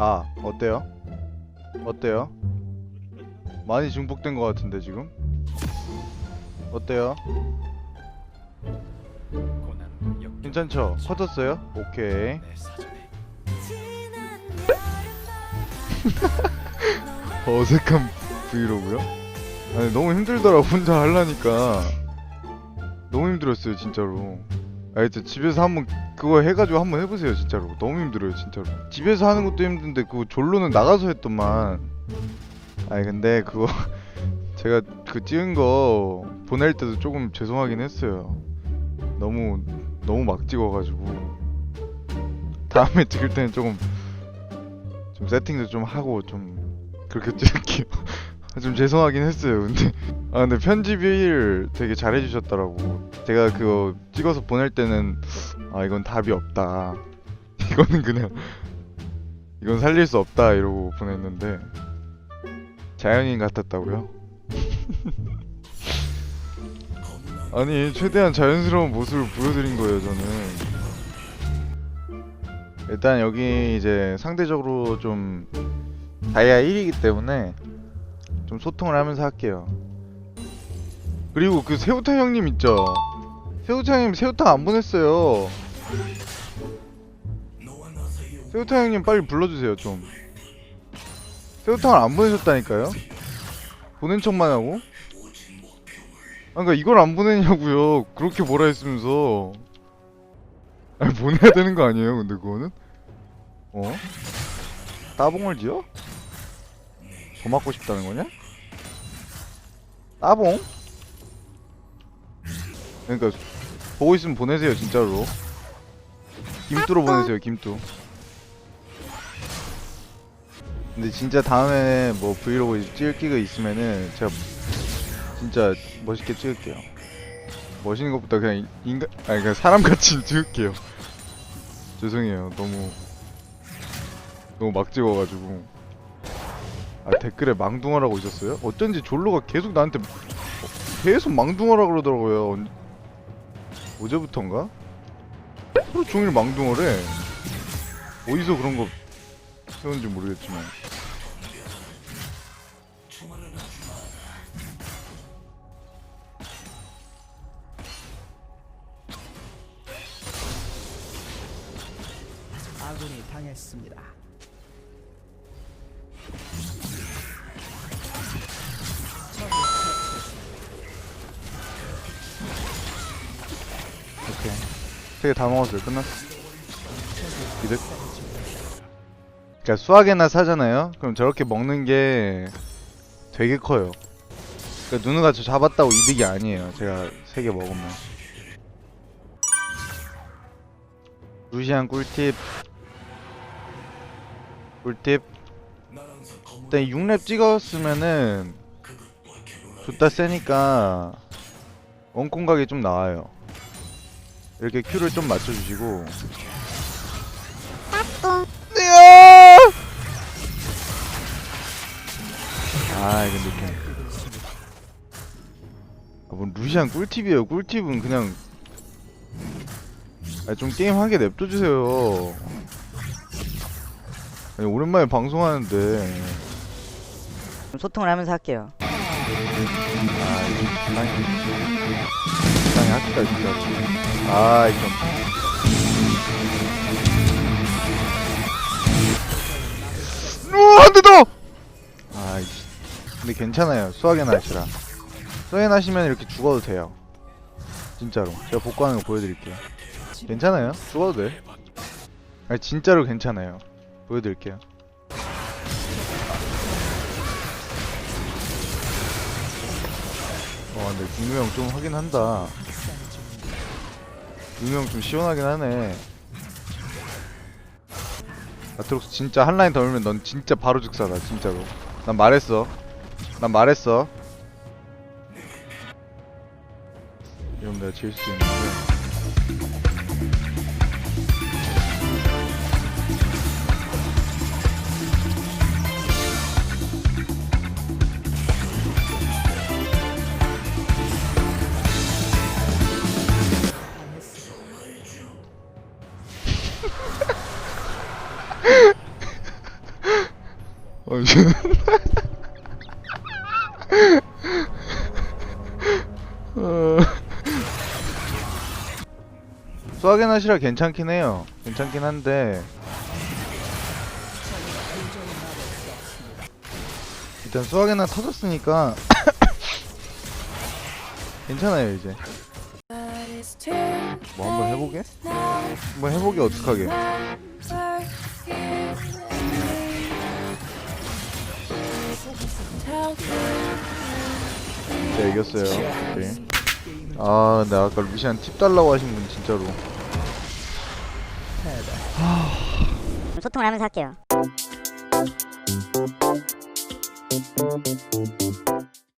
아 어때요? 어때요? 많이 중복된 것 같은데 지금? 어때요? 괜찮죠? 커졌어요? 오케이 어색한 브이로그요? 아니 너무 힘들더라 혼자 하려니까 너무 힘들었어요 진짜로 아 진짜 집에서 한번 그거 해가지고 한번 해보세요 진짜로. 너무 힘들어요 진짜로. 집에서 하는 것도 힘든데 그거 졸로는 나가서 했더만. 아니 근데 그거 제가 그 찍은 거 보낼 때도 조금 죄송하긴 했어요. 너무 너무 막 찍어가지고. 다음에 찍을 때는 조금 좀 세팅도 좀 하고 좀 그렇게 찍을게요. 좀 죄송하긴 했어요. 근데 아 근데 편집일 되게 잘해주셨더라고. 제가 그거 찍어서 보낼 때는 아 이건 답이 없다. 이거는 그냥 이건 살릴 수 없다 이러고 보냈는데 자연인 같았다고요? 아니 최대한 자연스러운 모습을 보여드린 거예요 저는. 일단 여기 이제 상대적으로 좀 다이아 1이기 때문에 좀 소통을 하면서 할게요. 그리고 그 새우탕 형님 있죠? 새우탕 형님 새우탕 안 보냈어요. 새우탕 형님 빨리 불러주세요 좀. 새우탕을 안 보내셨다니까요? 보낸 척만 하고? 아, 그러니까 이걸 안 보내냐고요. 그렇게 뭐라 했으면서. 아니 보내야 되는 거 아니에요? 근데 그거는? 어? 따봉을 지어? 더 맞고 싶다는 거냐? 따봉? 그러니까 보고 있으면 보내세요 진짜로. 김뚜로 보내세요 김뚜 근데 진짜 다음에 뭐 브이로그 찍을 기가 있으면은 제가 진짜 멋있게 찍을게요. 멋있는 것보다 그냥 인- 인간 아니 그냥 사람같이 찍을게요. 죄송해요. 너무 너무 막 찍어가지고. 아 댓글에 망둥어라고 있었어요? 어쩐지 졸로가 계속 나한테 어, 계속 망둥어라 그러더라고요. 언- 어제부턴가? 하루 종일 망둥어래 어디서 그런 거 세운지 모르겠지만 아군이 당했습니다. 세개다 먹었어요 끝났어. 이득 그러니까 수학에나 사잖아요? 그럼 저렇게 먹는 게 되게 커요. 그러니까 누누가 저 잡았다고 이득이 아니에요. 제가 세 개 먹으면. 루시안 꿀팁. 꿀팁. 일단 6렙 찍었으면은 좋다 세니까 원콤 각이 좀 나와요 이렇게 큐를 좀 맞춰주시고. 으아! 아 이거 느낌 아, 뭔 루시안 꿀팁이에요. 꿀팁은 그냥. 아, 좀 게임하게 냅둬주세요. 아니, 오랜만에 방송하는데. 좀 소통을 하면서 할게요. 아 이거 불쌍해 불쌍해 합시다 진짜 아 이거 우 한대 더! 아 이씨. 근데 괜찮아요. 수학의 날씨라. 수학의 날씨면 이렇게 죽어도 돼요. 진짜로. 제가 복구하는 거 보여드릴게요. 괜찮아요? 죽어도 돼? 아니 진짜로 괜찮아요. 보여드릴게요. 와 근데 김우영 좀 하긴 한다 김우영 좀 시원하긴 하네. 아트록스 진짜 한 라인 더 밀면 넌 진짜 바로 즉사다 진짜로. 난 말했어. 난 말했어. 이러면 내가 질수 있는데 수학의 나시라 괜찮긴 해요. 괜찮긴 한데 일단 수학의 나 터졌으니까 괜찮아요 이제. 뭐 한번 해보게? 한번 해보게 어떡하게? 네 이겼어요. 오케이. 아 근데 아까 루시안 팁 달라고 하신 분 진짜로. 소통을 하면서 할게요.